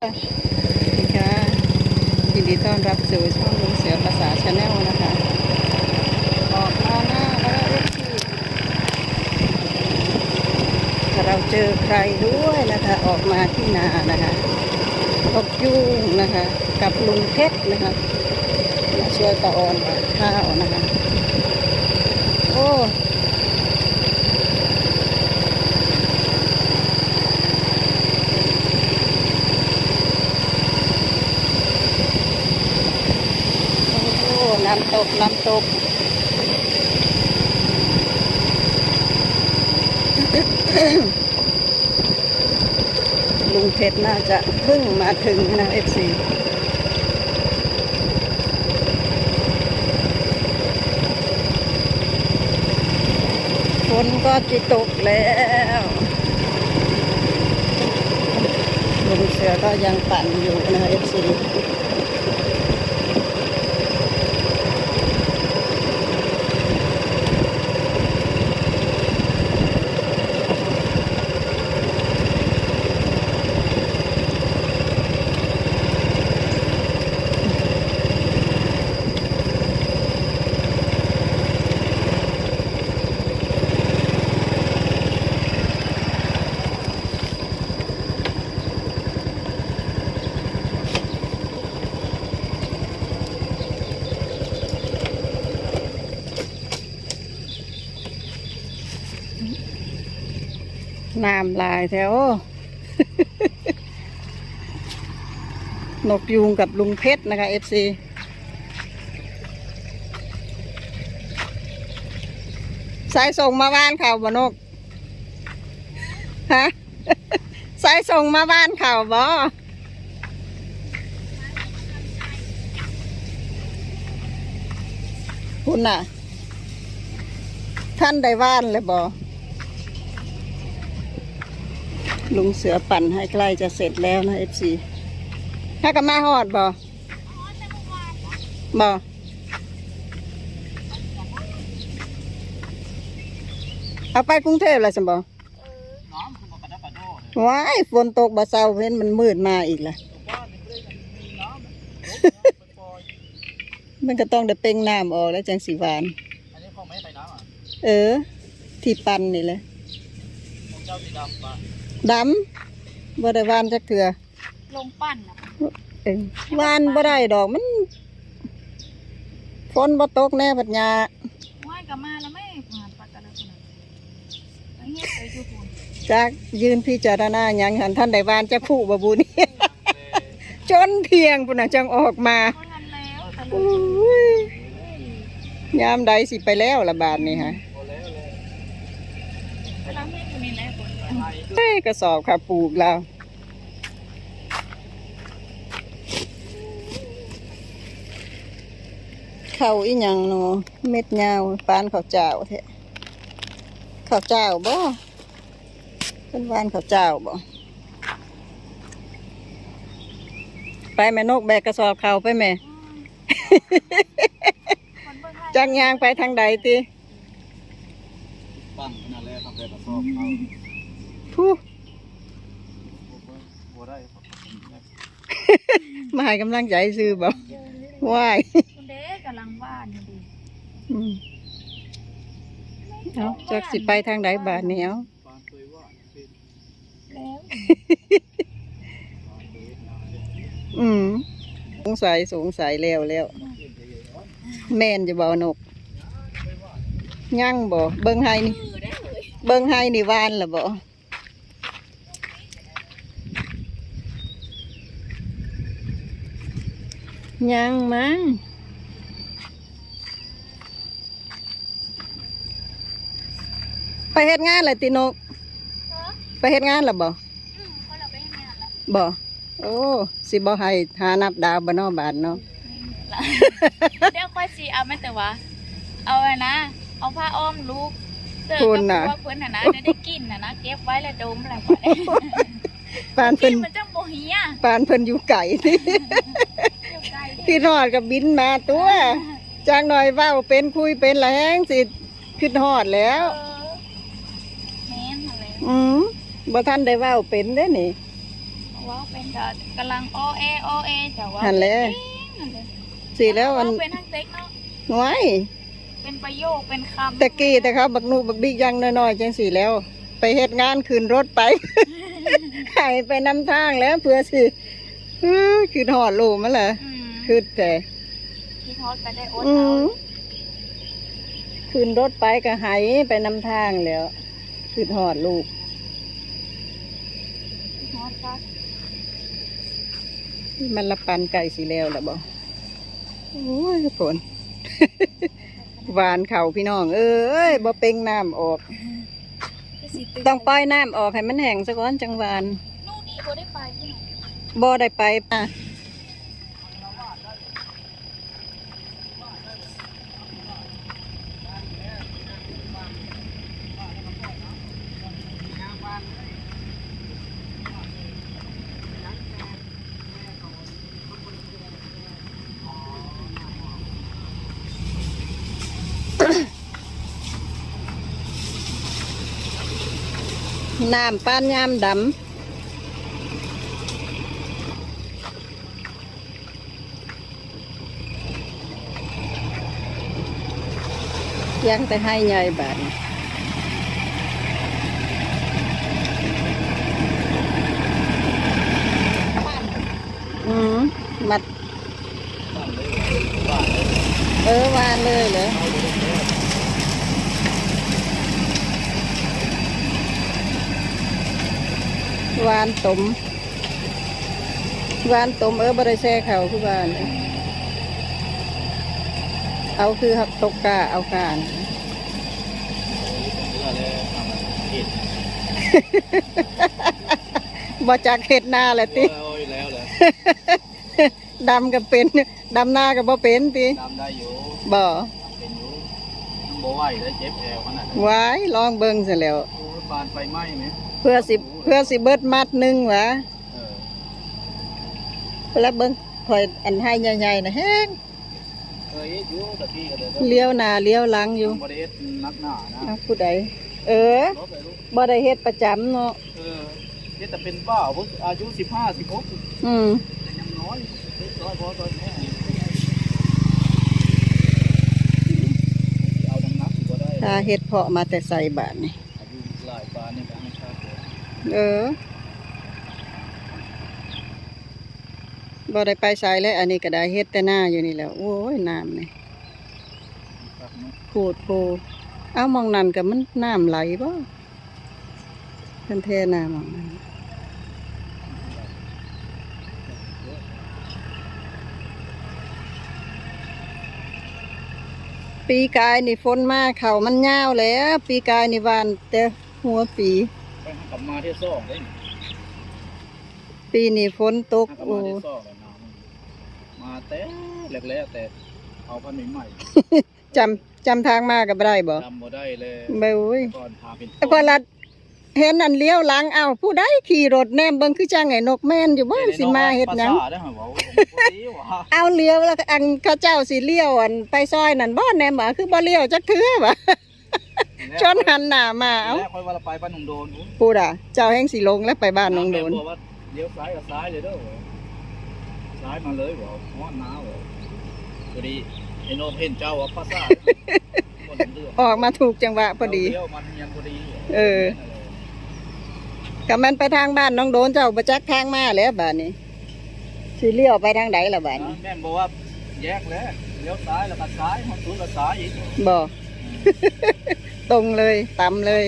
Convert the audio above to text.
สวัสดีค่ะยินดีต้อนรับสู่ช่องลุงเสือภาษาชาแนลนะคะออกมาหน้าแล้วเอฟซีเราเจอใครด้วยนะคะ ออกมาที่นานะคะพบยุ่งนะคะ กับลุงเพชรนะคะมาช่วยป้าออนข้าวนะคะ โอ้ โอ้ น้ำตก น้ำตก ลุงเพชรน่าจะเพิ่งมาถึงนะเอฟซีฝนก็จะตกแล้วลุงเสือก็ยังปั่นอยู่นะเอฟซี น้ำลายแถวนกยูงกับลุงเพชรนะคะเอฟซีสายส่งมาบ้านเขาบ่นก ฮะ สายส่งมาบ้านเขาบ่คุณน่ะ ท่านได้ว่านเลยบ่ ลุงเสือปั่นให้ใกล้จะเสร็จแล้วนะเอฟซีถ้ากับมาฮอดบ่บ่เอาไปกรุงเทพเลยสิบ่น้ำคือมาปะดะปะโดเนี่ยว้ายฝนตกบ่เศร้าเห็นมันมืดมาอีกละบ้านนี่เพื่อนกันมีน้ำไปปล่อยมันก็ต้องได้เป่งน้ำออกแล้วจังสีหวานอันนี้เขาไม่ให้ไปน้ำอะเออ ที่ปั่นนี่แหละของเจ้าสีดำปะ ดำบ่ได้หวานจักเถื่อลงปั้นนะเออหวานบ่ได้ดอกมันฝนบ่ตกแน่ปัญญาว่ายกลับมาแล้วไม่ผ่านปากกันแล้วคนนั้นไอ้เงี้ยไปดูคุณจากยืนพิจารณาหยังหันท่านได้หวานจักผู้บ่บุนี่จนเที่ยงพุ่นน่ะจังออกมาเพราะงั้นแล้วแต่ลโอ้งยยามใดสิไปแล้วละบาทนี่ฮะพอแล้วเลย เวลาไม่อยู่นี่แหละคนไทยเฮ้ยกระสอบค่ะปลูกแล้วเข้าอีหยังเนาะเม็ดยาวปานข้าวเจ้าแท้ข้าวเจ้าบ่เป็นวานข้าวเจ้าบ่ไปแม่นกแบกกระสอบเข้าไปแม่จักยางไปทางใดติ ปั้นขนาดแรกทำแต่กระสอบเอา ผู้ บัวได้ครับ มาให้กำลังใจซื้อบ่ว้ายคุณเด็กกำลังว่านอยู่ดีอืมเอาจักสิไปทางใดบาทนี้เอาปานเคยว่าเป็นแล้วปานเคยนาเนี่ยอืมสงสัยสงสัยแล้วแล้วเปลี่ยนไปเยอะร้อนแม่นจะบ่นกยั่งบ่เบิ่งให้นี่มือได้เลยเบิ่งให้นี่หวานล่ะบ่ ยังมั้งไปเฮ็ดงานเลยตินกเออไปเฮ็ดงานล่ะบ่อืมเพราะเราไปให้งานแล้วบ่โอ้สิบ่ให้หานับดาวบ่เนอบาทเนาะเดี๋ยวค่อยสิเอาไม่แต่ว่า เอาไว้นะ เอาผ้าอ้อมลูกเสื้อคุกับณน่ะผัวเพื่อนน่ะนะจะได้กินน่ะนะเก็บไว้แล้วดมอะไรก่อนปานกิเพิ่นนมันจังโบเฮียปานเพิ่นอยู่ไก่ ที่เดี๋ยวไกลดิพี่รอดกับบินมาตัวจากหน่อยเว้าเป็นคุยเป็นแหลงสิขึ้นฮอดแล้วเออแม่นอะไรอืมบ่ทันได้เว้าเป็นเด้นี่โอ้เว่าเป็นก็กำลังอ้อแออ้อแอจะเว่าหันแหล้วเก่งนั่นเลยสิแล้วอันเว้าเป็นทั้งเต็กเนาะไว้เป็นประโยคเป็นคำตะกี้แต่เขาบักนูบักบิ๊กยังน้อยๆจังสิแล้ว ไปเฮ็ดงานขึ้นรถไปหายไปนำทางแล้วเพื่อสิอื้อคือหอดลูกมันเหรออืม คือแต่พี่ทอดก็ได้อดอืเอามขึ้นรถไปก็หายไปนำทางแล้วคือหอดลูกพี่ทอดก็มันละปันไก่สีแล้วล่ะบ่โอ้ยฝน หวานเข่าพี่น้อง เอ้ยบ่เป่งน้ำออก คือสิตื่นต้องปล่อยน้ำออกให้มันแห้งซะก่อนจังหวาน นู่นนี่บ่ได้ไปที่ไหนบ่ได้ไปอะ น้ำป้านยามดำยังแต่ให้ใหญ่บาดนี้อืมมัด เออ วานเลยเหรอวานตมวานตมเออบริแซ่เขาคือวานเลยเอาคือหักตกกาเอาการบ่จากเห็ดหน้าแหละติโอ้ยแล้วเลยดำก็เป็นดำหน้าก็บ่เป็นติดำได้อยู่บ่เป็นอยู่ยังบ่ไหวแล้วเจ็บแอวขนาดนั้นไว้ลองเบิ่งซะแล้วโอ้ยบานไฟไหม้ไหม เพื่อสิเพื่อสิเบิดมัดหนึงหวะเออแล้วเบิ่งข่อยอันให้ใหญ่ๆนะแฮงเคยเฮ็ดอยู่ตะกี้ก็เด้อเลี้ยวหน้าเลี้ยวหลังอยู่บ่ได้เฮ็ดนักหนานะอ้าวผู้ใดเออรถไปลูกบ่ได้เฮ็ดประจำเนาะเออเฮ็ดแต่เป็นป้าผมอายุ15 16อืมแต่ยังน้อยเฮ็ดน้อยพอตอนนี้เอาน้ำหนักก็ได้ถ้าเฮ็ดเพาะมาแต่ใส่บาทนี่ อายุหลายปานนี่ก็ให้ชาติ เออบ่ได้ไปใส่เลยอันนี้ก็ได้เฮ็ดแต่หน้าอยู่นี่แหล้วโอ้ยน้ำนี่ครับเนาะพูดโพเอามองนั่นกับมันน้ำไหลบ่เพิ่นเทน้ำมองนั่นปีกายนี่ฝนมาเขามันยาวแล้ว ปีกายนี่วานแต่หัวปี ไปหากลับมาที่ซอกได้ปีนี้ฝนตกหากลับโอ้มาที่ซอกเลยน้ำมาแต่แรกๆแต่เอาพันใหม่จำจำทางมากับได้บ่ๆจำบ่ได้เลยเบ้ยก่อนพาเป็นแต่พอลัดเห็นอันเลี้ยวหลังเอาผู้ใดขี่รถแนมเบิ่งคือจังไอ้นกแม่นอยู่บ่สิมาเฮ็ดหยัง ภาษาได้เหรอวะผมบ่ดีว่ะเอาเลี้ยวแล้วก็อันเขาเจ้าสิเลี้ยวอันไปซอยนั่นบ่แนมบ่คือบ่เลี้ยวจักเทื่อบ่ ชนหันหน้ามาเอาแรกค่อยว่าเราไปบ้านหนองโดนอุ๊ยพูดอะ เจ้าแห่งสิลงแล้วไปบ้านน้องโดนแม่บอกว่าเลี้ยวซ้ายกับซ้ายเลยเด้อวะซ้ายมาเลยว่ะฮ้อนหนาวว่ะพอดีไอ้โนมเห็นเจ้าว่าภาษาคนเลือกออกมาถูกจังหวะพอดีเลี้ยวมันยังพอดีเออก็มันไปทางบ้านน้องโดนเจ้าบ่จักทางมาแล้วบัดนี้สิเลี้ยวไปทางใดล่ะบัดนี้แม่นบอกว่าแยกแล้วเลี้ยวซ้ายแล้วก็ซ้ายมันสูงกับซ้ายอีกบ่ ตรงเลยต่ำเลย